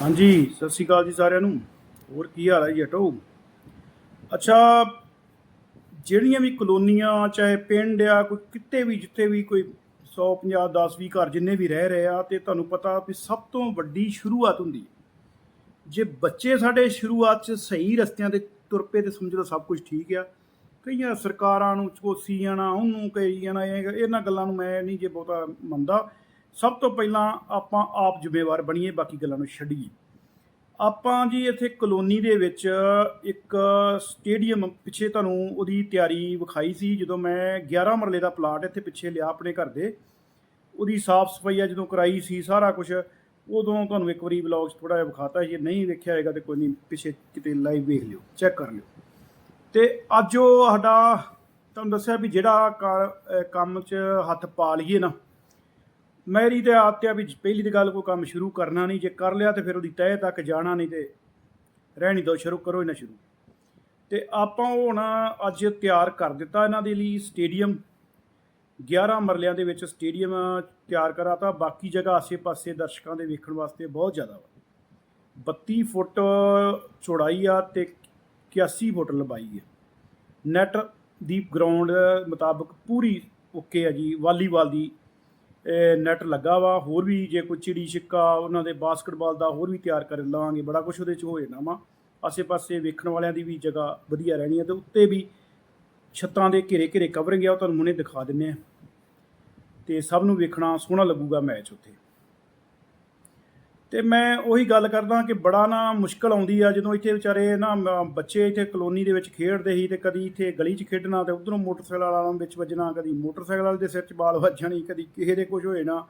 ਹਾਂਜੀ, ਸਤਿ ਸ਼੍ਰੀ ਅਕਾਲ ਜੀ ਸਾਰਿਆਂ ਨੂੰ। ਹੋਰ ਕੀ ਹਾਲ ਹੈ ਜੀ ਅਟੋ ਅੱਛਾ, ਜਿਹੜੀਆਂ ਵੀ ਕਲੋਨੀਆਂ, ਚਾਹੇ ਪਿੰਡ ਆ, ਕੋਈ ਕਿਤੇ ਵੀ, ਜਿੱਥੇ ਵੀ ਕੋਈ 100 50 10 20 ਘਰ ਜਿੰਨੇ ਵੀ ਰਹਿ ਰਹੇ ਆ, ਤੇ ਤੁਹਾਨੂੰ ਪਤਾ ਵੀ ਸਭ ਤੋਂ ਵੱਡੀ ਸ਼ੁਰੂਆਤ ਹੁੰਦੀ ਹੈ। ਜੇ ਬੱਚੇ ਸਾਡੇ ਸ਼ੁਰੂਆਤ 'ਚ ਸਹੀ ਰਸਤਿਆਂ ਤੇ ਤੁਰ ਪਏ ਤੇ ਸਮਝ ਲਓ ਸਭ ਕੁਝ ਠੀਕ ਆ, ਕਈਆਂ ਸਰਕਾਰਾਂ ਨੂੰ ਚੋਸੀ ਜਾਣਾ ਉਹਨੂੰ ਕਹੀ ਜਾਣਾ ਇਹਨਾਂ ਗੱਲਾਂ ਨੂੰ ਮੈਂ ਨਹੀਂ ਜੇ ਬਹੁਤਾ ਮੰਨਦਾ। ਸਭ ਤੋਂ ਪਹਿਲਾਂ ਆਪਾਂ ਆਪ ਜ਼ਿੰਮੇਵਾਰ ਬਣੀਏ, ਬਾਕੀ ਗੱਲਾਂ ਨੂੰ ਛੱਡੀਏ। ਆਪਾਂ ਜੀ ਇੱਥੇ ਕਲੋਨੀ ਦੇ ਵਿੱਚ ਇੱਕ ਸਟੇਡੀਅਮ ਪਿੱਛੇ ਤੁਹਾਨੂੰ ਉਹਦੀ ਤਿਆਰੀ ਵਿਖਾਈ ਸੀ, ਜਦੋਂ ਮੈਂ 11 ਮਰਲੇ ਦਾ ਪਲਾਟ ਇੱਥੇ ਪਿੱਛੇ ਲਿਆ ਆਪਣੇ ਘਰ ਦੇ। ਉਹਦੀ ਸਾਫ਼ ਸਫ਼ਾਈ ਆ ਜਦੋਂ ਕਰਾਈ ਸੀ, ਸਾਰਾ ਕੁਝ ਉਦੋਂ ਤੁਹਾਨੂੰ ਇੱਕ ਵਾਰੀ ਵਲੌਗ 'ਚ ਥੋੜਾ ਜਿਹਾ ਵਿਖਾਤਾ ਜੇ ਨਹੀਂ ਵੇਖਿਆ ਹੋਏਗਾ ਤੇ ਕੋਈ ਨਹੀਂ, ਪਿੱਛੇ ਕਿਤੇ ਲਾਈਵ ਵੇਖ ਲਿਓ ਚੈੱਕ ਕਰ ਲਿਓ। ਤੇ ਅੱਜ ਉਹ ਸਾਡਾ ਤੁਹਾਨੂੰ ਦੱਸਿਆ ਵੀ ਜਿਹੜਾ ਕਾਰ- ਕੰਮ 'ਚ ਹੱਥ ਪਾ ਲਈਏ ਨਾ ਮੇਰੀ ਤੇ ਆਦਤ ਆ ਵੀ ਪਹਿਲੀ ਤੇ ਗੱਲ ਕੋਈ ਕੰਮ ਸ਼ੁਰੂ ਕਰਨਾ ਨਹੀਂ, ਜੇ ਕਰ ਲਿਆ ਤੇ ਫਿਰ ਉਹਦੀ ਤਹਿ ਤੱਕ ਜਾਣਾ ਨਹੀਂ ਤੇ ਰਹਿਣੀ ਦੋ ਸ਼ੁਰੂ ਕਰੋ ਹੀ ਨਾ ਸ਼ੁਰੂ। ਤੇ ਆਪਾਂ ਉਹ ਹੁਣ ਅੱਜ ਤਿਆਰ ਕਰ ਦਿੱਤਾ ਇਹਨਾਂ ਦੇ ਲਈ ਸਟੇਡੀਅਮ। 11 ਮਰਲਿਆਂ ਦੇ ਵਿੱਚ ਸਟੇਡੀਅਮ ਤਿਆਰ ਕਰਾਤਾ, ਬਾਕੀ ਜਗ੍ਹਾ ਆਸੇ-ਪਾਸੇ ਦਰਸ਼ਕਾਂ ਦੇ ਵੇਖਣ ਵਾਸਤੇ ਬਹੁਤ ਜ਼ਿਆਦਾ ਵਾ। 32 ਫੁੱਟ ਚੌੜਾਈ ਆ ਤੇ 81 ਫੁੱਟ ਲੰਬਾਈ ਹੈ ਨੈਟ ਦੀ ਗਰਾਊਂਡ ਮੁਤਾਬਕ ਪੂਰੀ ਓਕੇ ਆ ਜੀ, ਵਾਲੀਬਾਲ ਦੀ ਨੈਟ ਲੱਗਾ ਵਾ, ਹੋਰ ਵੀ ਜੇ ਕੋਈ ਚਿੜੀ ਛਿੱਕਾ ਉਹਨਾਂ ਦੇ ਬਾਸਕਟਬਾਲ ਦਾ ਹੋਰ ਵੀ ਤਿਆਰ ਕਰ ਲਵਾਂਗੇ ਬੜਾ ਕੁਝ ਉਹਦੇ ਚ ਹੋ ਜਾਣਾ ਵਾ। ਆਸੇ-ਪਾਸੇ ਵੇਖਣ ਵਾਲਿਆਂ ਦੀ ਵੀ ਜਗ੍ਹਾ ਵਧੀਆ ਰਹਿਣੀ ਹੈ ਤੇ ਉੱਤੇ ਵੀ ਛੱਤਾਂ ਦੇ ਘੇਰੇ ਘੇਰੇ ਕਵਰਿੰਗ ਆ, ਉਹ ਤੁਹਾਨੂੰ ਮੁਨੇ ਦਿਖਾ ਦਿੰਨੇ ਆ। ਤੇ ਸਭ ਨੂੰ ਵੇਖਣਾ ਸੋਹਣਾ ਲੱਗੂਗਾ ਮੈਚ ਉੱਥੇ। ਤੇ ਮੈਂ ਉਹੀ ਗੱਲ ਕਰਦਾ ਕਿ ਬੜਾ ਨਾ ਮੁਸ਼ਕਲ ਆਉਂਦੀ ਆ, ਜਦੋਂ ਇੱਥੇ ਵਿਚਾਰੇ ਨਾ ਬੱਚੇ ਇੱਥੇ ਕਲੋਨੀ ਦੇ ਵਿੱਚ ਖੇਡਦੇ ਸੀ ਤੇ ਕਦੀ ਇੱਥੇ ਗਲੀ 'ਚ ਖੇਡਣਾ ਤੇ ਉਧਰੋਂ ਮੋਟਰਸਾਈਕਲ ਵਾਲਿਆਂ ਵਿੱਚ ਵੱਜਣਾ, ਕਦੀ ਮੋਟਰਸਾਈਕਲ ਵਾਲੇ ਦੇ ਸਿਰ 'ਚ ਬਾਲ ਵੱਜ ਜਾਣੀ ਕਦੀ ਕਿਸੇ ਦੇ ਕੁਝ ਹੋ ਜਾਣਾ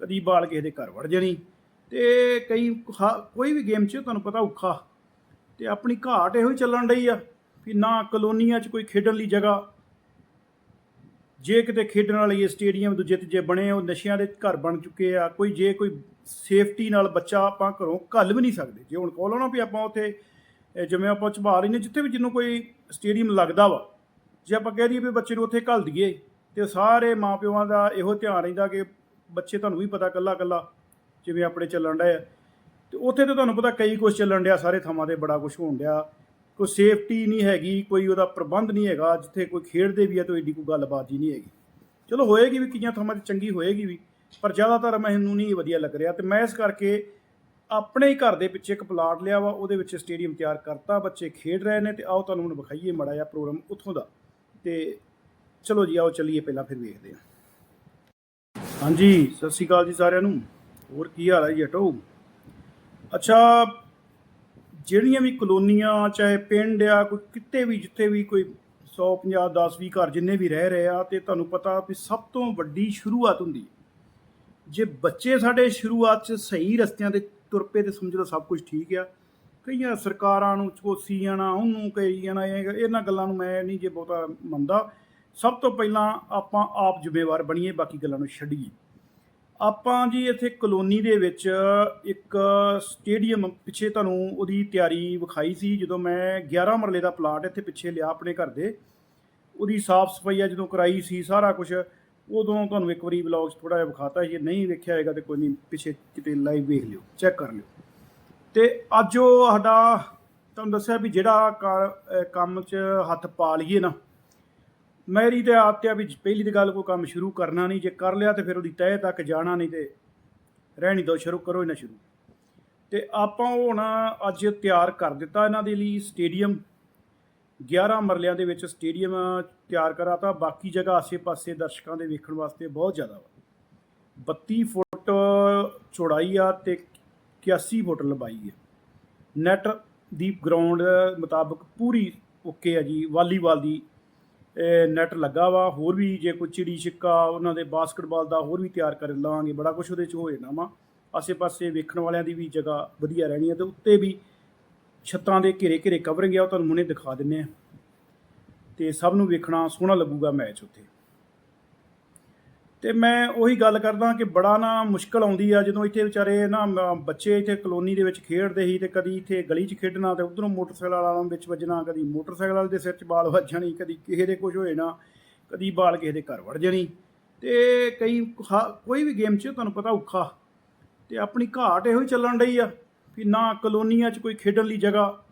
ਕਦੀ ਬਾਲ ਕਿਸੇ ਦੇ ਘਰ ਵੜ ਜਾਣੀ। ਤੇ ਕਈ ਹਾ- ਕੋਈ ਵੀ ਗੇਮ 'ਚ ਤੁਹਾਨੂੰ ਪਤਾ ਔਖਾ, ਤੇ ਆਪਣੀ ਘਾਟ ਇਹੋ ਹੀ ਚੱਲਣ ਡਈ ਆ ਵੀ ਨਾ ਕਲੋਨੀਆਂ 'ਚ ਕੋਈ ਖੇਡਣ ਲਈ ਜਗ੍ਹਾ। ਜੇ ਕਿਤੇ ਖੇਡਣ ਵਾਲੀ ਸਟੇਡੀਅਮ ਦੂਜੇ ਤੀਜੇ ਬਣੇ, ਉਹ ਨਸ਼ਿਆਂ ਦੇ ਘਰ ਬਣ ਚੁੱਕੇ ਆ, ਕੋਈ ਜੇ ਕੋਈ ਸੇਫਟੀ ਨਾਲ ਬੱਚਾ ਆਪਾਂ ਘਰੋਂ ਘੱਲ ਵੀ ਨਹੀਂ ਸਕਦੇ। ਜੇ ਹੁਣ ਕੋਲੋਂ ਨਾ ਵੀ ਆਪਾਂ ਉੱਥੇ ਜਿਵੇਂ ਆਪਾਂ ਝਬਾਲ ਰਹੀ ਨੇ ਜਿੱਥੇ ਵੀ ਜਿਹਨੂੰ ਕੋਈ ਸਟੇਡੀਅਮ ਲੱਗਦਾ ਵਾ, ਜੇ ਆਪਾਂ ਕਹਿ ਦਈਏ ਵੀ ਬੱਚੇ ਨੂੰ ਉੱਥੇ ਘੱਲ ਦਈਏ, ਤੇ ਸਾਰੇ ਮਾਪਿਆਂ ਦਾ ਇਹੋ ਧਿਆਨ ਰਹਿੰਦਾ ਕਿ ਬੱਚੇ ਤੁਹਾਨੂੰ ਵੀ ਪਤਾ ਕੱਲਾ ਕੱਲਾ ਜਿਵੇਂ ਆਪਣੇ ਚੱਲਣ ਡਏ ਆ। ਤੇ ਉੱਥੇ ਤਾਂ ਤੁਹਾਨੂੰ ਪਤਾ ਕਈ ਕੁਝ ਚੱਲਣ ਡਿਆ, ਸਾਰੇ ਥਾਵਾਂ ਤੇ ਬੜਾ ਕੁਝ ਹੋਣ ਡਿਆ। ਕੋਈ ਸੇਫਟੀ ਨਹੀਂ ਹੈਗੀ, ਕੋਈ ਉਹਦਾ ਪ੍ਰਬੰਧ ਨਹੀਂ ਹੈਗਾ, ਜਿੱਥੇ ਕੋਈ ਖੇਡਦੇ ਵੀ ਆ, ਤਾਂ ਏਡੀ ਕੋਈ ਗੱਲਬਾਤ ਹੀ ਨਹੀਂ ਹੈਗੀ। ਚਲੋ ਹੋਏਗੀ ਵੀ ਕਈਆਂ ਥਾਵਾਂ ਤੇ ਚੰਗੀ ਹੋਏਗੀ ਵੀ। ਪਰ ਜ਼ਿਆਦਾਤਰ ਮੈਨੂੰ ਨਹੀਂ ਵਧੀਆ ਲੱਗ ਰਿਹਾ ਤੇ ਮੈਂ ਇਸ ਕਰਕੇ ਆਪਣੇ ਹੀ ਘਰ ਦੇ ਪਿੱਛੇ ਇੱਕ ਪਲਾਟ ਲਿਆ ਵਾ, ਉਹਦੇ ਵਿੱਚ ਸਟੇਡੀਅਮ ਤਿਆਰ ਕਰਤਾ, ਬੱਚੇ ਖੇਡ ਰਹੇ ਨੇ ਤੇ ਆਓ ਤੁਹਾਨੂੰ ਹੁਣ ਵਿਖਾਈਏ ਮੜਾ ਜਿਹਾ ਪ੍ਰੋਗਰਾਮ ਉੱਥੋਂ ਦਾ। ਤੇ ਚਲੋ ਜੀ, ਆਓ ਚੱਲੀਏ, ਪਹਿਲਾਂ ਫਿਰ ਵੇਖਦੇ ਹਾਂ। ਹਾਂਜੀ, ਸਤਿ ਸ਼੍ਰੀ ਅਕਾਲ ਜੀ ਸਾਰਿਆਂ ਨੂੰ। ਹੋਰ ਕੀ ਹਾਲ ਹੈ ਜੀ ਅਟੋ ਅੱਛਾ, ਜਿਹੜੀਆਂ ਵੀ ਕਲੋਨੀਆਂ, ਚਾਹੇ ਪਿੰਡ ਆ, ਕੋਈ ਕਿਤੇ ਵੀ, ਜਿੱਥੇ ਵੀ ਕੋਈ 100 50 10 20 ਘਰ ਜਿੰਨੇ ਵੀ ਰਹਿ ਰਹੇ ਆ, ਤੇ ਤੁਹਾਨੂੰ ਪਤਾ ਵੀ ਸਭ ਤੋਂ ਵੱਡੀ ਸ਼ੁਰੂਆਤ ਹੁੰਦੀ ਜੇ ਬੱਚੇ ਸਾਡੇ ਸ਼ੁਰੂਆਤ 'ਚ ਸਹੀ ਰਸਤਿਆਂ ਤੇ ਤੁਰ ਪਏ ਤੇ ਸਮਝ ਲਓ ਸਭ ਕੁਝ ਠੀਕ ਆ, ਕਈਆਂ ਸਰਕਾਰਾਂ ਨੂੰ ਚੋਸੀ ਜਾਣਾ ਉਹਨੂੰ ਕਹੀ ਜਾਣਾ ਇਹਨਾਂ ਗੱਲਾਂ ਨੂੰ ਮੈਂ ਨਹੀਂ ਜੇ ਬਹੁਤਾ ਮੰਨਦਾ। ਸਭ ਤੋਂ ਪਹਿਲਾਂ ਆਪਾਂ ਆਪ ਜ਼ਿੰਮੇਵਾਰ ਬਣੀਏ, ਬਾਕੀ ਗੱਲਾਂ ਨੂੰ ਛੱਡੀਏ। ਆਪਾਂ ਜੀ ਇੱਥੇ ਕਲੋਨੀ ਦੇ ਵਿੱਚ ਇੱਕ ਸਟੇਡੀਅਮ ਪਿੱਛੇ ਤੁਹਾਨੂੰ ਉਹਦੀ ਤਿਆਰੀ ਵਿਖਾਈ ਸੀ, ਜਦੋਂ ਮੈਂ 11 ਮਰਲੇ ਦਾ ਪਲਾਟ ਇੱਥੇ ਪਿੱਛੇ ਲਿਆ ਆਪਣੇ ਘਰ ਦੇ। ਉਹਦੀ ਸਾਫ਼ ਸਫ਼ਾਈ ਆ ਜਦੋਂ ਕਰਾਈ ਸੀ, ਸਾਰਾ ਕੁਝ ਉਦੋਂ ਤੁਹਾਨੂੰ ਇੱਕ ਵਾਰੀ ਵਲੌਗ 'ਚ ਥੋੜਾ ਜਿਹਾ ਵਿਖਾਤਾ ਜੇ ਨਹੀਂ ਵੇਖਿਆ ਹੋਏਗਾ ਤੇ ਕੋਈ ਨਹੀਂ, ਪਿੱਛੇ ਕਿਤੇ ਲਾਈਵ ਵੇਖ ਲਿਓ ਚੈੱਕ ਕਰ ਲਿਓ। ਤੇ ਅੱਜ ਉਹ ਸਾਡਾ ਤੁਹਾਨੂੰ ਦੱਸਿਆ ਵੀ ਜਿਹੜਾ ਕਾਰ- ਕੰਮ 'ਚ ਹੱਥ ਪਾ ਲਈਏ ਨਾ, ਮੇਰੀ ਤੇ ਆਦਤ ਆ ਵੀ ਪਹਿਲੀ ਤੇ ਗੱਲ ਕੋਈ ਕੰਮ ਸ਼ੁਰੂ ਕਰਨਾ ਨਹੀਂ, ਜੇ ਕਰ ਲਿਆ ਤੇ ਫਿਰ ਉਹਦੀ ਤਹਿ ਤੱਕ ਜਾਣਾ ਨਹੀਂ ਤੇ ਰਹਿਣੀ ਦੋ ਸ਼ੁਰੂ ਕਰੋ ਹੀ ਨਾ ਸ਼ੁਰੂ। ਤੇ ਆਪਾਂ ਉਹ ਹੁਣ ਅੱਜ ਤਿਆਰ ਕਰ ਦਿੱਤਾ ਇਹਨਾਂ ਦੇ ਲਈ ਸਟੇਡੀਅਮ। 11 ਮਰਲਿਆਂ ਦੇ ਵਿੱਚ ਸਟੇਡੀਅਮ ਤਿਆਰ ਕਰਾਤਾ। ਬਾਕੀ ਜਗ੍ਹਾ ਆਸੇ-ਪਾਸੇ ਦਰਸ਼ਕਾਂ ਦੇ ਵੇਖਣ ਵਾਸਤੇ ਬਹੁਤ ਜ਼ਿਆਦਾ ਵਾ। 32 ਫੁੱਟ ਚੌੜਾਈ ਆ ਤੇ 81 ਫੁੱਟ ਲੰਬਾਈ ਹੈ ਨੈਟ ਦੀ ਗਰਾਊਂਡ ਮੁਤਾਬਕ ਪੂਰੀ ਓਕੇ ਆ ਜੀ। ਵਾਲੀਬਾਲ ਦੀ ਨੈਟ ਲੱਗਾ ਵਾ। ਹੋਰ ਵੀ ਜੇ ਕੋਈ ਚਿੜੀ ਛਿੱਕਾ ਉਹਨਾਂ ਦੇ ਬਾਸਕਟਬਾਲ ਦਾ ਹੋਰ ਵੀ ਤਿਆਰ ਕਰ ਲਵਾਂਗੇ ਬੜਾ ਕੁਝ ਉਹਦੇ ਚ ਹੋ ਜਾਣਾ ਵਾ। ਆਸੇ-ਪਾਸੇ ਵੇਖਣ ਵਾਲਿਆਂ ਦੀ ਵੀ ਜਗ੍ਹਾ ਵਧੀਆ ਰਹਿਣੀ ਹੈ ਤੇ ਉੱਤੇ ਵੀ ਛੱਤਾਂ ਦੇ ਘੇਰੇ ਘੇਰੇ ਕਵਰਿੰਗ ਆ, ਉਹ ਤੁਹਾਨੂੰ ਮੁਨੇ ਦਿਖਾ ਦਿੰਨੇ ਆ। ਤੇ ਸਭ ਨੂੰ ਵੇਖਣਾ ਸੋਹਣਾ ਲੱਗੂਗਾ ਮੈਚ ਉੱਥੇ। ਤੇ ਮੈਂ ਉਹੀ ਗੱਲ ਕਰਦਾ ਕਿ ਬੜਾ ਨਾ ਮੁਸ਼ਕਲ ਆਉਂਦੀ ਆ, ਜਦੋਂ ਇੱਥੇ ਵਿਚਾਰੇ ਨਾ ਬੱਚੇ ਇੱਥੇ ਕਲੋਨੀ ਦੇ ਵਿੱਚ ਖੇਡਦੇ ਸੀ ਤੇ ਕਦੀ ਇੱਥੇ ਗਲੀ 'ਚ ਖੇਡਣਾ ਤੇ ਉਧਰੋਂ ਮੋਟਰਸਾਈਕਲ ਵਾਲਿਆਂ ਵਿੱਚ ਵੱਜਣਾ, ਕਦੀ ਮੋਟਰਸਾਈਕਲ ਵਾਲੇ ਦੇ ਸਿਰ 'ਚ ਬਾਲ ਵੱਜ ਜਾਣੀ ਕਦੀ ਕਿਸੇ ਦੇ ਕੁਝ ਹੋ ਜਾਣਾ ਕਦੀ ਬਾਲ ਕਿਸੇ ਦੇ ਘਰ ਵੜ ਜਾਣੀ। ਤੇ ਕਈ ਹਾ- ਕੋਈ ਵੀ ਗੇਮ 'ਚ ਤੁਹਾਨੂੰ ਪਤਾ ਔਖਾ। ਤੇ ਆਪਣੀ ਘਾਟ ਇਹੋ ਹੀ ਚੱਲਣ ਡਈ ਆ। ਕਿ ਨਾ ਕਲੋਨੀਆਂ 'ਚ ਕੋਈ ਖੇਡਣ ਲਈ ਜਗ੍ਹਾ।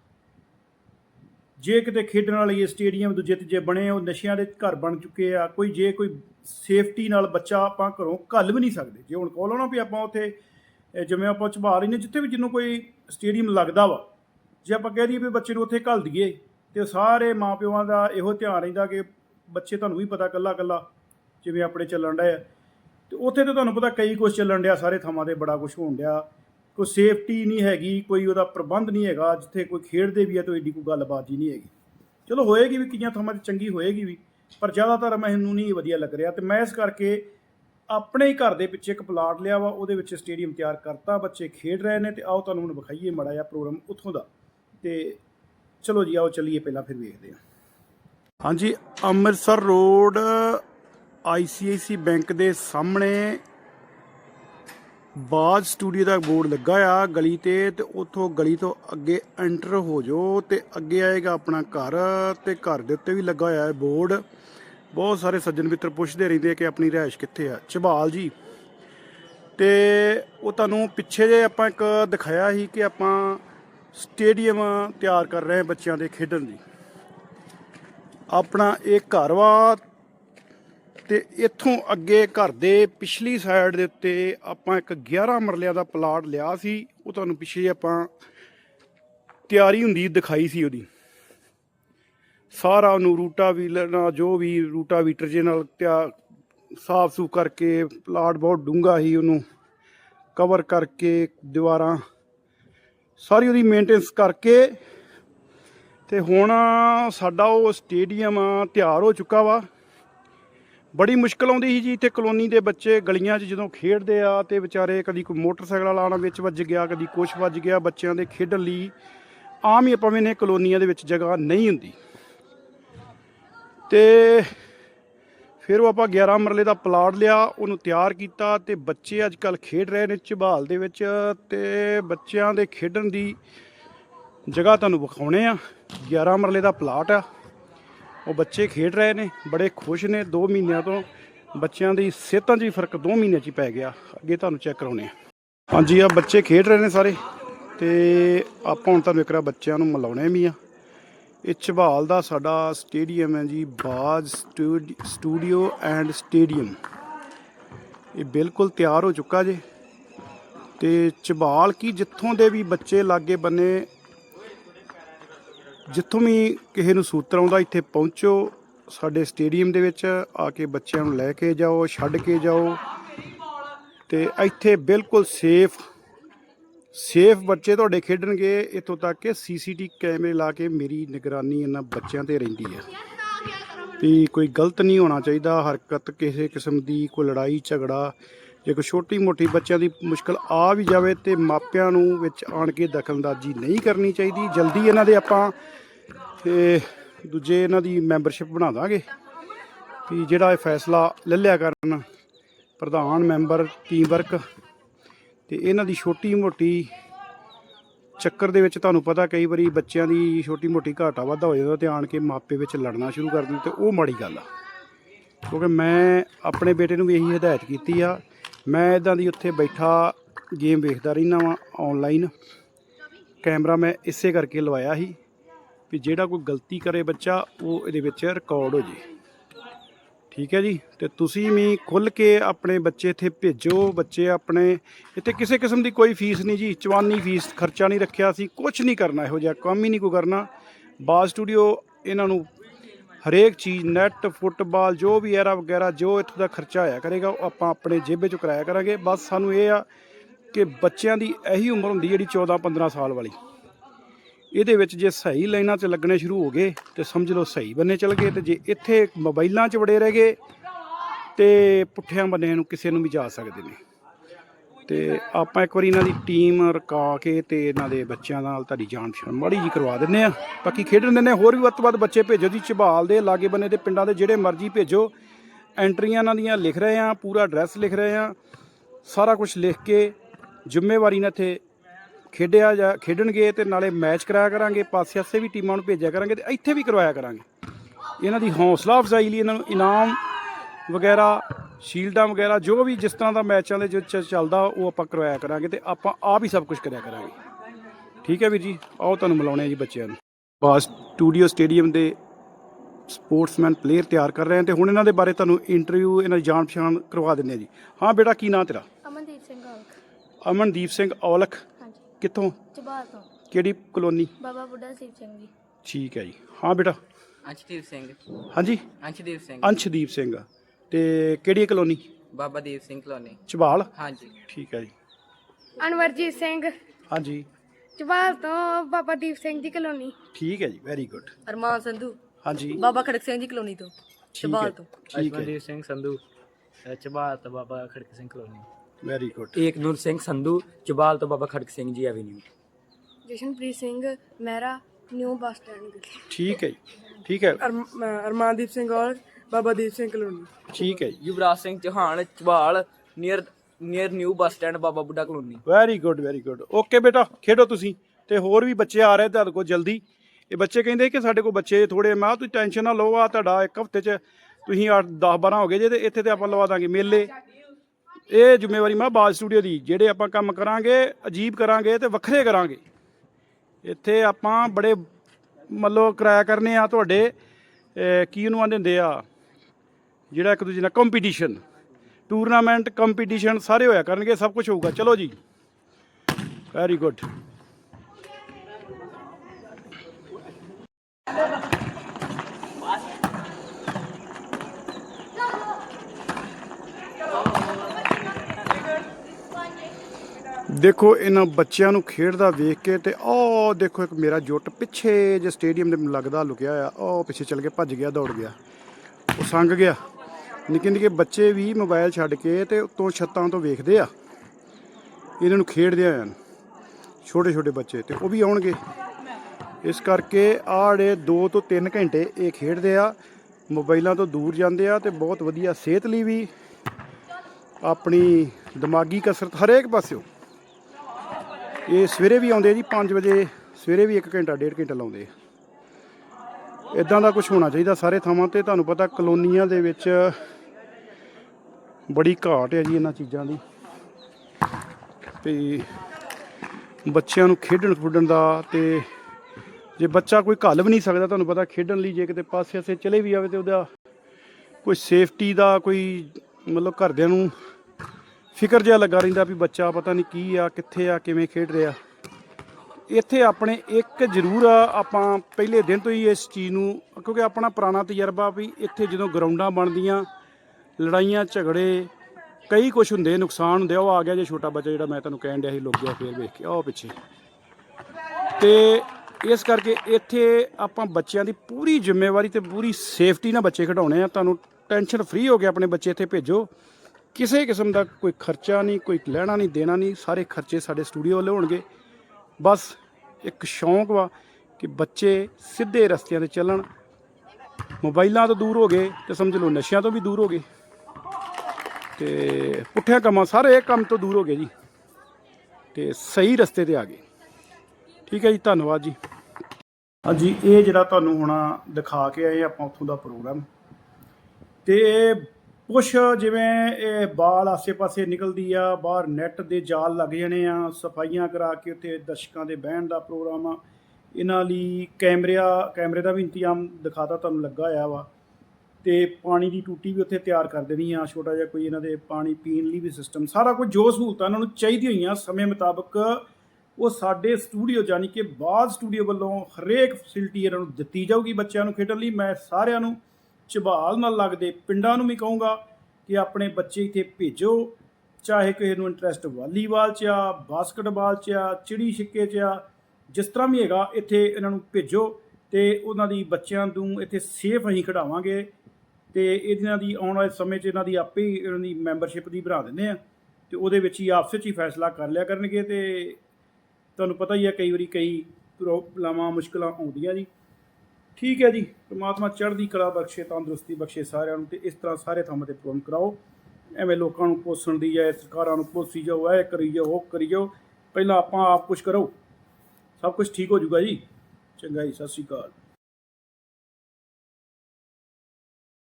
ਜੇ ਕਿਤੇ ਖੇਡਣ ਵਾਲੀ ਸਟੇਡੀਅਮ ਦੂਜੇ ਤੀਜੇ ਬਣੇ, ਉਹ ਨਸ਼ਿਆਂ ਦੇ ਘਰ ਬਣ ਚੁੱਕੇ ਆ, ਕੋਈ ਜੇ ਕੋਈ ਸੇਫਟੀ ਨਾਲ ਬੱਚਾ ਆਪਾਂ ਘਰੋਂ ਘੱਲ ਵੀ ਨਹੀਂ ਸਕਦੇ। ਜੇ ਹੁਣ ਕੋਲੋਂ ਨਾ ਵੀ ਆਪਾਂ ਉੱਥੇ ਜਿਵੇਂ ਆਪਾਂ ਝਬਾਲ ਰਹੀ ਨੇ, ਜਿੱਥੇ ਵੀ ਜਿਹਨੂੰ ਕੋਈ ਸਟੇਡੀਅਮ ਲੱਗਦਾ ਵਾ, ਜੇ ਆਪਾਂ ਕਹਿ ਦਈਏ ਵੀ ਬੱਚੇ ਨੂੰ ਉੱਥੇ ਘੱਲ ਦਈਏ, ਤੇ ਸਾਰੇ ਮਾਪਿਆਂ ਦਾ ਇਹੋ ਧਿਆਨ ਰਹਿੰਦਾ ਕਿ ਬੱਚੇ ਤੁਹਾਨੂੰ ਵੀ ਪਤਾ ਕੱਲਾ ਕੱਲਾ ਜਿਵੇਂ ਆਪਣੇ ਚੱਲਣ ਡਏ ਆ। ਤੇ ਉੱਥੇ ਤਾਂ ਤੁਹਾਨੂੰ ਪਤਾ ਕਈ ਕੁਝ ਚੱਲਣ ਡਿਆ, ਸਾਰੇ ਥਾਵਾਂ ਤੇ ਬੜਾ ਕੁਝ ਹੋਣ ਡਿਆ। ਕੋਈ ਸੇਫਟੀ ਨਹੀਂ ਹੈਗੀ, ਕੋਈ ਉਹਦਾ ਪ੍ਰਬੰਧ ਨਹੀਂ ਹੈਗਾ, ਜਿੱਥੇ ਕੋਈ ਖੇਡਦੇ ਵੀ ਆ ਤਾਂ ਏਡੀ ਕੋਈ ਗੱਲਬਾਤ ਹੀ ਨਹੀਂ ਹੈਗੀ। ਚਲੋ ਹੋਏਗੀ ਵੀ ਕਈਆਂ ਥਾਵਾਂ ਤੇ ਚੰਗੀ ਹੋਏਗੀ ਵੀ, ਪਰ ਜ਼ਿਆਦਾਤਰ ਮੈਨੂੰ ਨਹੀਂ ਵਧੀਆ ਲੱਗ ਰਿਹਾ ਤੇ ਮੈਂ ਇਸ ਕਰਕੇ ਆਪਣੇ ਹੀ ਘਰ ਦੇ ਪਿੱਛੇ ਇੱਕ ਪਲਾਟ ਲਿਆ ਵਾ, ਉਹਦੇ ਵਿੱਚ ਸਟੇਡੀਅਮ ਤਿਆਰ ਕਰਤਾ, ਬੱਚੇ ਖੇਡ ਰਹੇ ਨੇ ਤੇ ਆਓ ਤੁਹਾਨੂੰ ਹੁਣ ਵਿਖਾਈਏ ਮੜਾ ਜਿਹਾ ਪ੍ਰੋਗਰਾਮ ਉੱਥੋਂ ਦਾ। ਤੇ ਚਲੋ ਜੀ, ਆਓ ਚੱਲੀਏ ਪਹਿਲਾਂ ਫਿਰ ਵੇਖਦੇ ਹਾਂ। ਹਾਂਜੀ, ਅੰਮ੍ਰਿਤਸਰ ਰੋਡ ਆਈਸੀਆਈਸੀ ਬੈਂਕ ਦੇ ਸਾਹਮਣੇ ਬਾਜ ਸਟੂਡੀਓ ਦਾ ਬੋਰਡ ਲੱਗਾ ਆ ਗਲੀ ਤੇ ਤੇ ਉੱਥੋਂ ਗਲੀ ਤੋਂ ਅੱਗੇ ਐਂਟਰ ਹੋ ਜਾਓ ਤੇ ਅੱਗੇ ਆਏਗਾ ਆਪਣਾ ਘਰ ਤੇ ਘਰ ਦੇ ਉੱਤੇ ਵੀ ਲੱਗਾ ਹੋਇਆ ਹੈ ਬੋਰਡ। ਬਹੁਤ ਸਾਰੇ ਸੱਜਣ ਮਿੱਤਰ ਪੁੱਛਦੇ ਰਹਿੰਦੇ ਕਿ ਆਪਣੀ ਰਿਹਾਇਸ਼ ਕਿੱਥੇ ਆ। ਝਬਾਲ ਜੀ, ਤੇ ਉਹ ਤੁਹਾਨੂੰ ਪਿੱਛੇ ਜੇ ਆਪਾਂ ਇੱਕ ਦਿਖਾਇਆ ਸੀ ਕਿ ਆਪਾਂ ਸਟੇਡੀਅਮ ਤਿਆਰ ਕਰ ਰਹੇ ਬੱਚਿਆਂ ਦੇ ਖੇਡਣ ਦੀ। ਆਪਣਾ ਇਹ ਘਰ ਵਾ ਤੇ ਇੱਥੋਂ ਅੱਗੇ ਘਰ ਦੇ ਪਿਛਲੀ ਸਾਈਡ ਦੇ ਉੱਤੇ ਆਪਾਂ ਇੱਕ 11 ਮਰਲਿਆਂ ਦਾ ਪਲਾਟ ਲਿਆ ਸੀ, ਉਹ ਤੁਹਾਨੂੰ ਪਿੱਛੇ ਆਪਾਂ ਤਿਆਰੀ ਹੁੰਦੀ ਦਿਖਾਈ ਸੀ ਉਹਦੀ। ਸਾਰਾ ਉਹਨੂੰ ਰੂਟਾ ਵੀਲਰ ਨਾਲ, ਜੋ ਵੀ ਰੂਟਾ ਵੀਟਰ ਜੇ ਨਾਲ ਤਿਆ ਸਾਫ਼ ਸੂ ਕਰਕੇ ਪਲਾਟ ਬਹੁਤ ਡੂੰਘਾ ਸੀ ਉਹਨੂੰ। ਕਵਰ ਕਰਕੇ ਦੀਵਾਰਾਂ, ਸਾਰੀ ਉਹਦੀ ਮੇਨਟੇਨੈਂਸ ਕਰਕੇ ਤੇ ਹੁਣ ਸਾਡਾ ਉਹ ਸਟੇਡੀਅਮ ਤਿਆਰ ਹੋ ਚੁੱਕਾ ਵਾ। ਬੜੀ ਮੁਸ਼ਕਲ ਆਉਂਦੀ ਸੀ ਜੀ ਇੱਥੇ ਕਲੋਨੀ ਦੇ ਬੱਚੇ ਗਲੀਆਂ 'ਚ ਜਦੋਂ ਖੇਡਦੇ ਆ ਤੇ ਵਿਚਾਰੇ ਕਦੀ ਕੋਈ ਮੋਟਰਸਾਈਕਲ ਵਾਲਾ ਆਣਾ ਵਿੱਚ ਵੱਜ ਗਿਆ, ਕਦੀ ਕੁਛ ਵੱਜ ਗਿਆ, ਬੱਚਿਆਂ ਦੇ ਖੇਡਣ ਲਈ ਆਮ ਹੀ ਆਪਾਂ ਨੇ ਕਲੋਨੀਆਂ ਦੇ ਵਿੱਚ ਜਗ੍ਹਾ ਨਹੀਂ ਹੁੰਦੀ। ਤੇ ਫਿਰ ਉਹ ਆਪਾਂ 11 ਮਰਲੇ ਦਾ ਪਲਾਟ ਲਿਆ, ਉਹਨੂੰ ਤਿਆਰ ਕੀਤਾ ਤੇ ਬੱਚੇ ਅੱਜ ਕੱਲ ਖੇਡ ਰਹੇ ਨੇ ਝਬਾਲ ਦੇ ਵਿੱਚ ਤੇ ਬੱਚਿਆਂ ਦੇ ਖੇਡਣ ਦੀ ਜਗ੍ਹਾ ਤੁਹਾਨੂੰ ਵਿਖਾਉਣੇ ਆ। 11 ਮਰਲੇ ਦਾ ਪਲਾਟ ਆ। ਉਹ ਬੱਚੇ ਖੇਡ ਰਹੇ ਨੇ, ਬੜੇ ਖੁਸ਼ ਨੇ। 2 ਮਹੀਨਿਆਂ ਤੋਂ ਬੱਚਿਆਂ ਦੀ ਸਿਹਤਾਂ 'ਚ ਵੀ ਫ਼ਰਕ 2 ਮਹੀਨਿਆਂ 'ਚ ਹੀ ਪੈ ਗਿਆ। ਅੱਗੇ ਤੁਹਾਨੂੰ ਚੈੱਕ ਕਰਾਉਣੇ ਆ ਹਾਂਜੀ ਆ ਬੱਚੇ ਖੇਡ ਰਹੇ ਨੇ ਸਾਰੇ। ਤੇ ਆਪਾਂ ਹੁਣ ਤੁਹਾਨੂੰ ਇੱਕ ਬੱਚਿਆਂ ਨੂੰ ਮਿਲਾਉਣੇ ਵੀ ਆ। ਇਹ ਝਬਾਲ ਦਾ ਸਾਡਾ ਸਟੇਡੀਅਮ ਹੈ ਜੀ, ਬਾਜ ਸਟੂਡ- ਸਟੂਡੀਓ ਐਂਡ ਸਟੇਡੀਅਮ। ਇਹ ਬਿਲਕੁਲ ਤਿਆਰ ਹੋ ਚੁੱਕਾ ਜੇ। ਤੇ ਝਬਾਲ ਕੀ ਜਿੱਥੋਂ ਦੇ ਵੀ ਬੱਚੇ ਲਾਗੇ ਬੰਨੇ ਜਿੱਥੋਂ ਵੀ ਕਿਸੇ ਨੂੰ ਸੂਤਰ ਆਉਂਦਾ, ਇੱਥੇ ਪਹੁੰਚੋ। ਸਾਡੇ ਸਟੇਡੀਅਮ ਦੇ ਵਿੱਚ ਆ ਕੇ ਬੱਚਿਆਂ ਨੂੰ ਲੈ ਕੇ ਜਾਓ, ਛੱਡ ਕੇ ਜਾਓ। ਤੇ ਇੱਥੇ ਬਿਲਕੁਲ ਸੇਫ ਸੇਫ ਬੱਚੇ ਤੁਹਾਡੇ ਖੇਡਣਗੇ। ਇੱਥੋਂ ਤੱਕ ਕਿ ਸੀਸੀਟੀ ਕੈਮਰੇ ਲਾ ਕੇ ਮੇਰੀ ਨਿਗਰਾਨੀ ਇਹਨਾਂ ਬੱਚਿਆਂ ਤੇ ਰਹਿੰਦੀ ਹੈ। ਵੀ ਕੋਈ ਗਲਤ ਨਹੀਂ ਹੋਣਾ ਚਾਹੀਦਾ, ਹਰਕਤ ਕਿਸੇ ਕਿਸਮ ਦੀ, ਕੋਈ ਲੜਾਈ ਝਗੜਾ। ਜੇ ਕੋਈ ਛੋਟੀ ਮੋਟੀ ਬੱਚਿਆਂ ਦੀ ਮੁਸ਼ਕਲ ਆ ਵੀ ਜਾਵੇ ਤੇ ਮਾਪਿਆਂ ਨੂੰ ਵਿੱਚ ਆਣ ਕੇ ਦਖਲਅੰਦਾਜ਼ੀ ਨਹੀਂ ਕਰਨੀ ਚਾਹੀਦੀ। ਜਲਦੀ ਇਹਨਾਂ ਦੇ ਆਪਾਂ, ਤੇ ਦੂਜੇ ਇਹਨਾਂ ਦੀ ਮੈਂਬਰਸ਼ਿਪ ਬਣਾ ਦਾਂਗੇ। ਵੀ ਜਿਹੜਾ ਇਹ ਫੈਸਲਾ ਲੈ ਲਿਆ ਕਰਨ ਪ੍ਰਧਾਨ ਮੈਂਬਰ ਟੀਮ ਵਰਕ ਤੇ ਇਹਨਾਂ ਦੀ ਛੋਟੀ ਮੋਟੀ ਚੱਕਰ ਦੇ ਵਿੱਚ ਤੁਹਾਨੂੰ ਪਤਾ ਕਈ ਵਾਰੀ ਬੱਚਿਆਂ ਦੀ ਛੋਟੀ ਮੋਟੀ ਘਾਟਾ ਵਾਧਾ ਹੋ ਜਾਂਦਾ ਤੇ ਆਣ ਕੇ ਮਾਪੇ ਵਿੱਚ ਲੜਨਾ ਸ਼ੁਰੂ ਕਰ ਦਿੰਦੇ ਤੇ ਉਹ ਮਾੜੀ ਗੱਲ ਆ। ਕਿਉਂਕਿ ਮੈਂ ਆਪਣੇ ਬੇਟੇ ਨੂੰ ਵੀ ਇਹੀ ਹਦਾਇਤ ਕੀਤੀ ਆ ਮੈਂ ਇਦਾਂ ਦੀ ਉੱਥੇ ਬੈਠਾ ਗੇਮ ਵੇਖਦਾ ਰਹਿਣਾ ਵਾਂ ਆਨਲਾਈਨ ਕੈਮਰਾ ਮੈਂ ਇਸੇ ਕਰਕੇ ਲਵਾਇਆ ਸੀ ਵੀ ਜਿਹੜਾ ਕੋਈ ਗਲਤੀ ਕਰੇ ਬੱਚਾ, ਉਹ ਇਹਦੇ ਵਿੱਚ ਰਿਕਾਰਡ ਹੋ ਜੇ। ਠੀਕ ਹੈ ਜੀ? ਤੇ ਤੁਸੀਂ ਵੀ ਖੁੱਲ ਕੇ ਆਪਣੇ ਬੱਚੇ ਇੱਥੇ ਭੇਜੋ। ਬੱਚੇ ਆਪਣੇ ਇੱਥੇ ਕਿਸੇ ਕਿਸਮ ਦੀ ਕੋਈ ਫੀਸ ਨਹੀਂ ਜੀ। ਚਵਾਨੀ ਫੀਸ ਖਰਚਾ ਨਹੀਂ ਰੱਖਿਆ ਸੀ। ਕੁਝ ਨਹੀਂ ਕਰਨਾ, ਇਹੋ ਜਿਹਾ ਕੰਮ ਹੀ ਨਹੀਂ ਕੋਈ ਕਰਨਾ। ਬਾਜ਼ ਸਟੂਡੀਓ ਇਹਨਾਂ ਨੂੰ ਹਰੇਕ ਚੀਜ਼ ਨੈਟ ਫੁੱਟਬਾਲ ਜੋ ਵੀ ਐਰਾ ਵਗੈਰਾ, ਜੋ ਇੱਥੋਂ ਦਾ ਖਰਚਾ ਆਇਆ ਕਰੇਗਾ, ਉਹ ਆਪਾਂ ਆਪਣੇ ਜੇਬੇ ਚੋਂ ਕਰਾਇਆ ਕਰਾਂਗੇ। ਬਸ ਸਾਨੂੰ ਇਹ ਆ ਕਿ ਬੱਚਿਆਂ ਦੀ ਇਹੀ ਉਮਰ ਹੁੰਦੀ ਜਿਹੜੀ 14 15 ਸਾਲ ਵਾਲੀ। ਇਹਦੇ ਵਿੱਚ ਜੇ ਸਹੀ ਲਾਈਨਾਂ 'ਚ ਲੱਗਣੇ ਸ਼ੁਰੂ ਹੋ ਗਏ, ਤੇ ਸਮਝ ਲਓ ਸਹੀ ਬੰਨੇ ਚਲ ਗਏ, ਤੇ ਜੇ ਇੱਥੇ ਮੋਬਾਈਲਾਂ 'ਚ ਵੜੇ ਰਹਿ ਗਏ, ਤੇ ਪੁੱਠਿਆਂ ਬੰਨੇ ਨੂੰ ਕਿਸੇ ਨੂੰ ਵੀ ਜਾ ਸਕਦੇ ਨੇ। ਤੇ ਆਪਾਂ ਇੱਕ ਵਾਰੀ ਇਹਨਾਂ ਦੀ ਟੀਮ ਰਕਾ ਕੇ ਤੇ ਇਹਨਾਂ ਦੇ ਬੱਚਿਆਂ ਨਾਲ ਤੁਹਾਡੀ ਜਾਣ ਪਛਾਣ ਮਾੜੀ ਜੀ ਕਰਵਾ ਦਿੰਨੇ ਆ ਬਾਕੀ ਖੇਡਣ ਦਿੰਨੇ ਆ। ਹੋਰ ਵੀ ਵੱਧ ਤੋਂ ਵੱਧ ਬੱਚੇ ਭੇਜੋ ਜੀ ਝਬਾਲ ਦੇ ਲਾਗੇ ਬੰਨੇ ਦੇ ਪਿੰਡਾਂ ਦੇ ਜਿਹੜੇ ਮਰਜ਼ੀ ਭੇਜੋ। ਐਂਟਰੀਆਂ ਇਹਨਾਂ ਦੀਆਂ ਲਿਖ ਰਹੇ ਆ ਪੂਰਾ ਐਡਰੈਸ ਲਿਖ ਰਹੇ ਆ ਸਾਰਾ ਕੁਝ ਲਿਖ ਕੇ ਜ਼ਿੰਮੇਵਾਰੀ ਨਾਲ ਇੱਥੇ ਖੇਡਿਆ ਜਾ, ਖੇਡਣਗੇ ਤੇ ਨਾਲੇ ਮੈਚ ਕਰਾਇਆ ਕਰਾਂਗੇ, ਪਾਸੇ ਆਸੇ ਵੀ ਟੀਮਾਂ ਨੂੰ ਭੇਜਿਆ ਕਰਾਂਗੇ ਤੇ ਇੱਥੇ ਵੀ ਕਰਵਾਇਆ ਕਰਾਂਗੇ। ਇਹਨਾਂ ਦੀ ਹੌਸਲਾ ਅਫਜ਼ਾਈ ਲਈ ਇਹਨਾਂ ਨੂੰ ਇਨਾਮ ਵਗੈਰਾ ਸ਼ੀਲਡਾਂ ਵਗੈਰਾ ਜੋ ਵੀ ਜਿਸ ਤਰ੍ਹਾਂ ਦਾ ਮੈਚਾਂ ਦੇ ਵਿੱਚ ਚੱਲਦਾ ਉਹ ਆਪਾਂ ਕਰਵਾਇਆ ਕਰਾਂਗੇ ਤੇ ਆਪਾਂ ਆਪ ਹੀ ਸਭ ਕੁਝ ਕਰਿਆ ਕਰਾਂਗੇ। ਠੀਕ ਹੈ ਵੀਰ ਜੀ? ਆਓ ਤੁਹਾਨੂੰ ਮਿਲਾਉਣੇ ਆ ਜੀ ਬੱਚਿਆਂ ਨੂੰ। ਬਾਸ ਸਟੂਡੀਓ ਸਟੇਡੀਅਮ ਦੇ ਸਪੋਰਟਸਮੈਨ ਪਲੇਅਰ ਤਿਆਰ ਕਰ ਰਹੇ ਹਨ ਤੇ ਹੁਣ ਇਹਨਾਂ ਦੇ ਬਾਰੇ ਤੁਹਾਨੂੰ ਇੰਟਰਵਿਊ ਇਹਨਾਂ ਦੀ ਜਾਣ ਪਛਾਣ ਕਰਵਾ ਦਿੰਦੇ ਆ ਜੀ। ਹਾਂ ਬੇਟਾ ਕੀ ਨਾਂ ਤੇਰਾ? ਅਮਨਦੀਪ ਸਿੰਘ ਔਲਖ। ਅਮਨਦੀਪ ਸਿੰਘ ਔਲਖ। ਹਾਂਜੀ। ਕਿੱਥੋਂ? ਚਬਾਲ ਤੋਂ। ਕਿਹੜੀ ਕਲੋਨੀ? ਬਾਬਾ ਬੁੱਢਾ ਸਿੰਘ ਸਿੰਘ ਜੀ। ਠੀਕ ਹੈ ਜੀ। ਹਾਂ ਬੇਟਾ। ਅੰਸ਼ਦੀਪ ਸਿੰਘ। ਹਾਂਜੀ। ਅੰਸ਼ਦੀਪ ਸਿੰਘ। ਅੰਸ਼ਦੀਪ ਸਿੰਘ। ਤੇ ਕਿਹੜੀ ਕਲੋਨੀ? ਬਾਬਾ ਦੀਪ ਸਿੰਘ ਕਲੋਨੀ। ਚਬਾਲ? ਹਾਂਜੀ। ਠੀਕ ਹੈ ਜੀ। ਅਨਵਰਜੀਤ ਸਿੰਘ। ਹਾਂਜੀ। ਚਬਾਲ ਤੋਂ ਬਾਬਾ ਦੀਪ ਸਿੰਘ ਦੀ ਕਲੋਨੀ। ਠੀਕ ਹੈ ਜੀ ਵੈਰੀ ਗੁੱਡ ਅਰਮਾਨ ਸੰਧੂ। ਹਾਂਜੀ। ਬਾਬਾ ਖੜਕ ਸਿੰਘ ਜੀ ਕਲੋਨੀ ਤੋਂ ਚਬਾਲ ਤੋਂ। ਠੀਕ ਹੈ। ਅਜਮਨਦੀਪ ਸਿੰਘ ਸੰਧੂ ਅ, ਚਬਾਲ ਤੋਂ Baba Kharak Singh colony. Very good Ekanoor Singh Sandhu Chabal ਤੋਂ Baba Kharak Singh ji avenue Jashanpreet Singh Mehra new bus stand ਠੀਕ ਹੈ ਜੀ। ਠੀਕ ਹੈ। ਅਰਮਾਨਦੀਪ ਸਿੰਘ ਔਰ ਬਾਬਾ ਦੀਪ ਸਿੰਘ ਕਲੋਨੀ। ਠੀਕ ਹੈ ਜੀ। Yuvraj Singh Chauhan Chabal near near new bus stand Baba Buddha colony. Very good very good okay ਬੇਟਾ ਖੇਡੋ ਤੁਸੀਂ। ਤੇ ਹੋਰ ਵੀ ਬੱਚੇ ਆ ਰਹੇ ਤੁਹਾਡੇ ਕੋਲ ਜਲਦੀ। ਇਹ ਬੱਚੇ ਕਹਿੰਦੇ ਕਿ ਸਾਡੇ ਕੋਲ ਬੱਚੇ ਥੋੜੇ ਮੈਂ ਕਿਹਾ ਤੁਸੀਂ ਟੈਨਸ਼ਨ ਨਾ ਲਓ ਆ ਤੁਹਾਡਾ ਇੱਕ ਹਫ਼ਤੇ 'ਚ ਤੁਸੀਂ 8 10 12 ਹੋ ਗਏ ਜੇ ਤੇ ਇੱਥੇ ਤੇ ਆਪਾਂ ਲਵਾ ਦਾਂਗੇ ਮੇਲੇ। ਇਹ ਜ਼ਿੰਮੇਵਾਰੀ ਮੈਂ ਬਾਜ ਸਟੂਡੀਓ ਦੀ ਜਿਹੜੇ ਆਪਾਂ ਕੰਮ ਕਰਾਂਗੇ ਅਜੀਬ ਕਰਾਂਗੇ ਤੇ ਵੱਖਰੇ ਕਰਾਂਗੇ। ਇੱਥੇ ਆਪਾਂ ਬੜੇ ਮਤਲਬ ਕਿਰਾਇਆ ਕਰਨੇ ਆ ਤੁਹਾਡੇ। ਕੀ ਉਹਨੂੰ ਆਂਦੇ ਹੁੰਦੇ ਆ? ਜਿਹੜਾ ਇੱਕ ਦੂਜੇ ਨਾਲ ਕੰਪੀਟੀਸ਼ਨ ਟੂਰਨਾਮੈਂਟ ਕੰਪੀਟੀਸ਼ਨ ਸਾਰੇ ਹੋਇਆ ਕਰਨਗੇ, ਸਭ ਕੁਝ ਹੋਊਗਾ। ਚਲੋ ਜੀ। ਵੈਰੀ ਗੁੱਡ ਦੇਖੋ, ਇਹਨਾਂ ਬੱਚਿਆਂ ਨੂੰ ਖੇਡਦਾ ਵੇਖ ਕੇ ਤੇ ਉਹ ਦੇਖੋ, ਇੱਕ ਮੇਰਾ ਜੁੱਟ ਪਿੱਛੇ ਜੇ ਸਟੇਡੀਅਮ ਦੇ ਲੱਗਦਾ ਲੁਕਿਆ ਆ ਉਹ ਪਿੱਛੇ ਚੱਲ ਕੇ ਭੱਜ ਗਿਆ, ਦੌੜ ਗਿਆ। ਉਹ ਸੰਗ ਗਿਆ। ਨਿੱਕੇ ਨਿੱਕੇ ਬੱਚੇ ਵੀ ਮੋਬਾਈਲ ਛੱਡ ਕੇ ਤੇ ਉੱਤੋਂ ਛੱਤਾਂ ਤੋਂ ਵੇਖਦੇ ਆ। ਇਹਨਾਂ ਨੂੰ ਖੇਡਦੇ ਆ। ਛੋਟੇ ਛੋਟੇ ਬੱਚੇ ਤੇ ਉਹ ਵੀ ਆਉਣਗੇ। ਇਸ ਕਰਕੇ ਆੜੇ ਜਿਹੜੇ 2 ਤੋਂ 3 ਘੰਟੇ ਇਹ ਖੇਡਦੇ ਆ। ਮੋਬਾਈਲਾਂ ਤੋਂ ਦੂਰ ਜਾਂਦੇ ਆ ਤੇ ਬਹੁਤ ਵਧੀਆ ਸਿਹਤ ਲਈ ਵੀ ਆਪਣੀ ਦਿਮਾਗੀ ਕਸਰਤ ਹਰੇਕ ਪਾਸਿਓ। ਇਹ ਸਵੇਰੇ ਵੀ ਆਉਂਦੇ ਜੀ 5 ਵਜੇ ਸਵੇਰੇ ਵੀ 1 ਘੰਟਾ 1.5 ਘੰਟਾ ਲਾਉਂਦੇ ਆ। ਇਦਾਂ ਦਾ ਕੁਝ ਹੋਣਾ ਚਾਹੀਦਾ ਸਾਰੇ ਥਾਵਾਂ ਤੇ। ਤੁਹਾਨੂੰ ਪਤਾ ਕਲੋਨੀਆਂ ਦੇ ਵਿੱਚ ਬੜੀ ਘਾਟ ਹੈ ਜੀ ਇਹਨਾਂ ਚੀਜ਼ਾਂ ਦੀ। ਤੇ ਬੱਚਿਆਂ ਨੂੰ ਖੇਡਣ ਖੁੱਡਣ ਦਾ ਤੇ ਜੇ ਬੱਚਾ ਕੋਈ ਘੱਲ ਵੀ ਨਹੀਂ ਸਕਦਾ, ਤੁਹਾਨੂੰ ਪਤਾ ਖੇਡਣ ਲਈ ਜੇ ਕਿਤੇ ਪਾਸੇ ਆਸੇ ਚਲੇ ਵੀ ਜਾਵੇ ਤੇ ਉਹਦਾ ਕੋਈ ਸੇਫਟੀ ਦਾ ਕੋਈ ਮਤਲਬ ਘਰਦਿਆਂ ਨੂੰ ਫਿਕਰ ਜਿਹਾ ਲੱਗਾ ਰਹਿੰਦਾ ਵੀ ਬੱਚਾ ਪਤਾ ਨਹੀਂ ਕੀ ਆ, ਕਿੱਥੇ ਆ, ਕਿਵੇਂ ਖੇਡ ਰਿਹਾ। ਇੱਥੇ ਆਪਣੇ ਇੱਕ ਜ਼ਰੂਰ ਆਪਾਂ ਪਹਿਲੇ ਦਿਨ ਤੋਂ ਹੀ ਇਸ ਚੀਜ਼ ਨੂੰ, ਕਿਉਂਕਿ ਆਪਣਾ ਪੁਰਾਣਾ ਤਜਰਬਾ ਵੀ ਇੱਥੇ ਜਦੋਂ ਗਰਾਊਂਡਾਂ ਬਣਦੀਆਂ ਲੜਾਈਆਂ, ਝਗੜੇ, ਕਈ ਕੁਝ ਹੁੰਦੇ, ਨੁਕਸਾਨ ਹੁੰਦੇ ਆ। ਉਹ ਆ ਗਿਆ ਜੇ ਛੋਟਾ ਬੱਚਾ ਜਿਹੜਾ ਮੈਂ ਤੁਹਾਨੂੰ ਕਹਿਣ ਡਿਆ ਸੀ ਲੁੱਕ ਗਿਆ ਫੇਰ ਵੇਖ ਕੇ ਉਹ ਪਿੱਛੇ। ਤੇ ਇਸ ਕਰਕੇ ਇੱਥੇ ਆਪਾਂ ਬੱਚਿਆਂ ਦੀ ਪੂਰੀ ਜ਼ਿੰਮੇਵਾਰੀ ਤੇ ਪੂਰੀ ਸੇਫਟੀ ਨਾਲ ਬੱਚੇ ਖਿਡਾਉਣੇ ਆ। ਤੁਹਾਨੂੰ ਟੈਨਸ਼ਨ ਫ੍ਰੀ ਹੋ ਕੇ ਆਪਣੇ ਬੱਚੇ ਇੱਥੇ ਭੇਜੋ। ਕਿਸੇ ਕਿਸਮ ਦਾ ਕੋਈ ਖਰਚਾ ਨਹੀਂ, ਕੋਈ ਲੈਣਾ ਨਹੀਂ, ਦੇਣਾ ਨਹੀਂ, ਸਾਰੇ ਖਰਚੇ ਸਾਡੇ ਸਟੂਡੀਓ ਵੱਲੋਂ ਹੋਣਗੇ। ਬਸ ਇੱਕ ਸ਼ੌਂਕ ਵਾ ਕਿ ਬੱਚੇ ਸਿੱਧੇ ਰਸਤਿਆਂ ਤੇ ਚੱਲਣ। ਮੋਬਾਈਲਾਂ ਤੋਂ ਦੂਰ ਹੋ ਗਏ ਤੇ ਸਮਝ ਲਓ ਨਸ਼ਿਆਂ ਤੋਂ ਵੀ ਦੂਰ ਹੋ ਗਏ। ਤੇ ਪੁੱਠਿਆਂ ਕੰਮਾਂ ਸਾਰੇ ਕੰਮ ਤੋਂ ਦੂਰ ਹੋ ਗਏ ਜੀ। ਤੇ ਸਹੀ ਰਸਤੇ ਤੇ ਆ ਗਏ। ਠੀਕ ਹੈ ਜੀ, ਧੰਨਵਾਦ ਜੀ। ਹਾਂਜੀ, ਇਹ ਜਿਹੜਾ ਤੁਹਾਨੂੰ ਹੁਣ ਦਿਖਾ ਕੇ ਆਏ ਆਪਾਂ ਉੱਥੋਂ ਦਾ ਪ੍ਰੋਗਰਾਮ। ਤੇ ਇਹ ਕੁਛ ਜਿਵੇਂ ਇਹ ਬਾਲ ਆਸੇ-ਪਾਸੇ ਨਿਕਲਦੀ ਆ, ਬਾਹਰ ਨੈਟ ਦੇ ਜਾਲ ਲੱਗ ਜਾਣੇ ਆ, ਸਫਾਈਆਂ ਕਰਾ ਕੇ ਉੱਥੇ ਦਰਸ਼ਕਾਂ ਦੇ ਬਹਿਣ ਦਾ ਪ੍ਰੋਗਰਾਮ ਆ। ਇਹਨਾਂ ਲਈ ਕੈਮਰਿਆ, ਕੈਮਰੇ ਦਾ ਵੀ ਇੰਤਜ਼ਾਮ ਦਿਖਾਤਾ ਤੁਹਾਨੂੰ ਲੱਗਾ ਹੋਇਆ ਵਾ। ਤੇ ਪਾਣੀ ਦੀ ਟੂਟੀ ਵੀ ਉੱਥੇ ਤਿਆਰ ਕਰ ਦੇਣੀ ਆ, ਛੋਟਾ ਜਿਹਾ ਕੋਈ ਇਹਨਾਂ ਦੇ ਪਾਣੀ ਪੀਣ ਲਈ ਵੀ ਸਿਸਟਮ ਸਾਰਾ ਕੁਝ ਜੋ ਸਹੂਲਤਾਂ ਇਹਨਾਂ ਨੂੰ ਚਾਹੀਦੀਆਂ ਹੋਈਆਂ ਸਮੇਂ ਮੁਤਾਬਕ, ਉਹ ਸਾਡੇ ਸਟੂਡੀਓ ਜਾਨੀ ਕਿ ਬਾਦ ਸਟੂਡੀਓ ਵੱਲੋਂ ਹਰੇਕ ਫੈਸਿਲਿਟੀ ਇਹਨਾਂ ਨੂੰ ਦਿੱਤੀ ਜਾਊਗੀ ਬੱਚਿਆਂ ਨੂੰ ਖੇਡਣ ਲਈ। ਮੈਂ ਸਾਰਿਆਂ ਨੂੰ ਝਬਾਲ ਨਾਲ ਲੱਗਦੇ ਪਿੰਡਾਂ ਨੂੰ ਵੀ ਕਹੂੰਗਾ ਕਿ ਆਪਣੇ ਬੱਚੇ ਇੱਥੇ ਭੇਜੋ, ਚਾਹੇ ਕਿਸੇ ਨੂੰ ਇੰਟਰਸਟ ਵਾਲੀਬਾਲ 'ਚ ਆ, ਬਾਸਕਟਬਾਲ 'ਚ ਆ, ਚਿੜੀ ਛਿੱਕੇ 'ਚ ਆ, ਜਿਸ ਤਰ੍ਹਾਂ ਵੀ ਹੈਗਾ, ਇੱਥੇ ਇਹਨਾਂ ਨੂੰ ਭੇਜੋ ਤੇ ਉਹਨਾਂ ਦੀ ਬੱਚਿਆਂ ਨੂੰ ਇੱਥੇ ਸੇਫ ਅਸੀਂ ਖਿਡਾਵਾਂਗੇ। ਤੇ ਇਹਨਾਂ ਦੀ ਆਉਣ ਵਾਲੇ ਸਮੇਂ 'ਚ ਇਹਨਾਂ ਦੀ ਆਪੇ ਹੀ ਇਹਨਾਂ ਦੀ ਮੈਂਬਰਸ਼ਿਪ ਦੀ ਬਣਾ ਦਿੰਦੇ ਆ। ਤੇ ਉਹਦੇ ਵਿੱਚ ਹੀ ਆਪਸ ਵਿੱਚ ਹੀ ਫੈਸਲਾ ਕਰ ਲਿਆ ਕਰਨਗੇ ਤੇ ਤੁਹਾਨੂੰ ਪਤਾ ਹੀ ਹੈ ਕਈ ਵਾਰੀ ਕਈ ਪ੍ਰੋਬਲਮਾਂ, ਮੁਸ਼ਕਲਾਂ ਆਉਂਦੀਆਂ ਜੀ। ਠੀਕ ਹੈ ਜੀ, ਪ੍ਰਮਾਤਮਾ ਚੜ੍ਹਦੀ ਕਲਾ ਬਖਸ਼ੇ, ਤੰਦਰੁਸਤੀ ਬਖਸ਼ੇ ਸਾਰਿਆਂ ਨੂੰ ਤੇ ਇਸ ਤਰ੍ਹਾਂ ਸਾਰੇ ਥਾਵਾਂ ਤੇ ਪ੍ਰੋਗਰਾਮ ਕਰਾਓ। ਐਵੇਂ ਲੋਕਾਂ ਨੂੰ ਪੋਸਣ ਦੀ ਜਾਏ ਸਰਕਾਰਾਂ ਨੂੰ ਪੋਸੀ ਜਾਓ ਇਹ ਕਰੀ ਜਾਓ, ਉਹ ਕਰੀ ਜਾਓ, ਪਹਿਲਾਂ ਆਪਾਂ ਆਪ ਕੁਝ ਕਰੋ। ਸਭ ਕੁਝ ਠੀਕ ਹੋ ਜਾਊਗਾ ਜੀ। ਚੰਗਾ ਜੀ, ਸਤਿ ਸ਼੍ਰੀ ਅਕਾਲ।